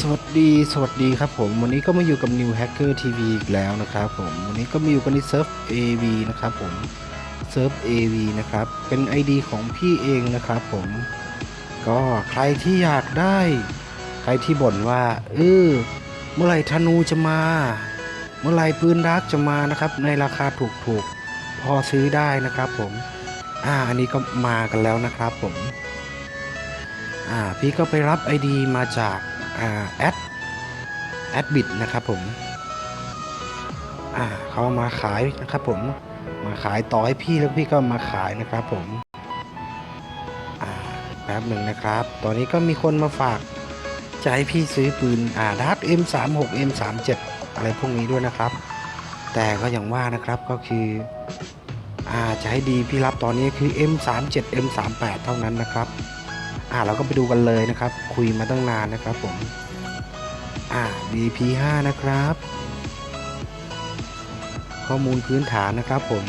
สวัสดีสวัสดีครับผมวันนี้ก็มาอยู่กับ New Hacker TV อีกแล้วนะครับผมวันนี้ก็มาอยู่กันในเซิร์ฟ AV นะครับผมเซิร์ฟ AV นะครับเป็น ID ของพี่เองนะครับผมก็ใครที่อยากได้ ใครที่บ่นว่าเออเมื่อไหร่ธนูจะมา เมื่อไหร่ปืนรักจะมานะครับ ในราคาถูกๆ พอซื้อได้นะครับผมอ่าอันนี้ก็มากันแล้วนะครับผมอ่าพี่ก็ไปรับ ID มาจาก แอดแอดบิดนะครับผมอ่าเขามาขายนะครับผมมาขายต่อให้พี่แล้วพี่ก็มาขายนะครับผมอ่าแป๊บหนึ่งนะครับ ตอนนี้ก็มีคนมาฝากจะให้พี่ซื้อปืนอ่าดัต M36 M37 อะไรพวกนี้ด้วยนะครับ แต่ก็อย่างว่านะครับก็คืออ่าจะให้ดีพี่รับตอนนี้คือ M37 M38 เท่านั้นนะครับ อ่าเราก็ไปดูกันเลยนะครับ คุยมาตั้งนานนะครับผม อ่า VP 5นะครับ ข้อมูลพื้นฐานนะครับผม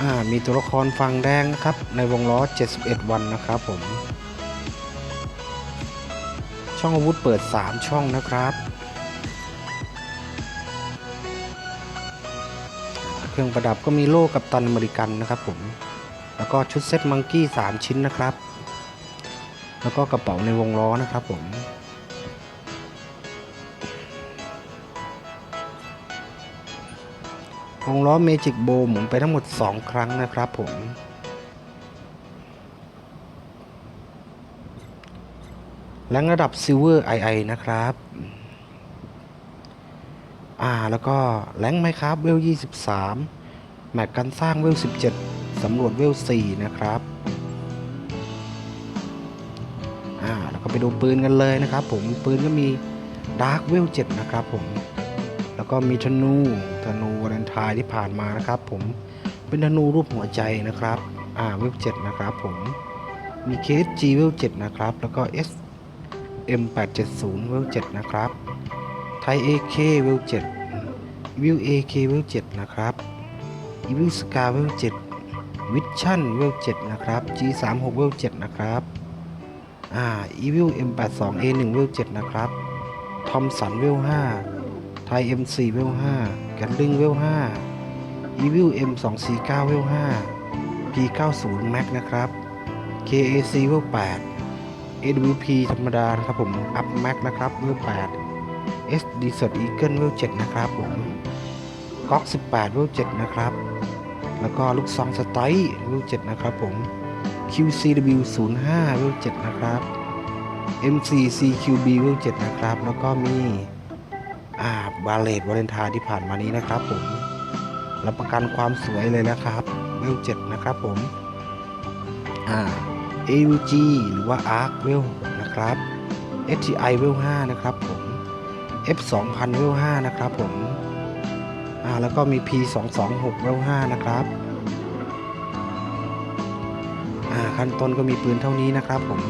อ่ามีตัวละครฟังแดงนะครับ ในวงล้อ 71 วันนะครับผม ช่องอาวุธเปิด 3 ช่องนะครับ เครื่องประดับก็มีโล่กับตันอเมริกันนะครับผม แล้วก็ชุดเซ็ตมังกี้ 3 ชิ้นนะครับ แล้วก็กระเป๋าในวงล้อนะครับผมวงล้อเมจิกโบหมุนไปทั้งหมด 2 ครั้งนะครับผมและระดับซิลเวอร์ไอนะครับ อ่าแล้วก็แรงไมครับเวล 23 แมตช์การสร้างเวล 17 สำรวจเวล 4 นะครับอ่าแล้วก็ไปดูปืนกันเลยนะครับผมปืนก็มีดาร์กเวล 7 นะครับผม แล้วก็มีธนูธนูวาเลนไทน์ที่ผ่านมานะครับผมเป็นธนูรูปหัวใจนะครับอ่าเวล 7 นะครับผมมีเคส G เวล 7 นะครับ แล้วก็ S M870 เวล 7 นะครับ ไทย AK เวล7วิว AK เวล7นะครับอีวิวสกาเวล7วิชชั่นเวล7นะครับ G36 เวล7นะครับอ่าอีวิว M82A1 เวล7นะครับทอมสันเวล5ไทย M4 เวล5แกนลิงเวล5อีวิว M249 เวล5 P90 Max นะครับ KAC เวล8 AWP ธรรมดานะครับผม Up Max นะครับเวล8 S d สด Eagle เวล7นะครับผมก๊อก18เวล7นะครับ แล้วก็ลูกซองสไตล์เวล7นะครับผม QCW 05เวล7นะครับ M4CQB เวล7นะครับ แล้วก็มีอ่าบาเลตวาเลนทน์ที่ผ่านมานี้นะครับผมรับประกันความสวยเลยนะครับเวล7นะครับผมอ่า AUG หรือว่า ARC เวลนะครับ STI เวล5นะครับผม F 2 0 0 0เวล5นะครับผมอ่าแล้วก็มี P 2 2 6เวล5นะครับอ่าขั้นต้นก็มีปืนเท่านี้นะครับผม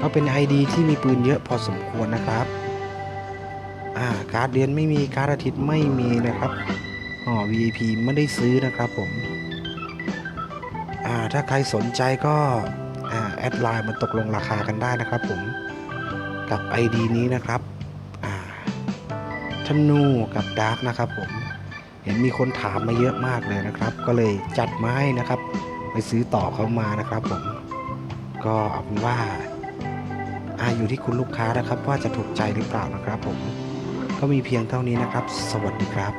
ก็เป็น ID ที่มีปืนเยอะพอสมควรนะครับอ่าการ์ดเรียนไม่มีการ์ดอาทิตย์ไม่มีนะครับอ๋อ VIP ไม่ได้ซื้อนะครับผมอ่าถ้าใครสนใจก็อ่าแอดไลน์มาตกลงราคากันได้นะครับผมกับ ID นี้นะครับ ธนูกับดาร์กนะครับผมเห็นมีคนถามมาเยอะมากเลยนะครับ ก็เลยจัดมาให้นะครับ ไปซื้อต่อเขามานะครับผมก็เอาเป็นว่าอาอยู่ที่คุณลูกค้านะครับ ว่าจะถูกใจหรือเปล่านะครับผมก็มีเพียงเท่านี้นะครับ สวัสดีครับ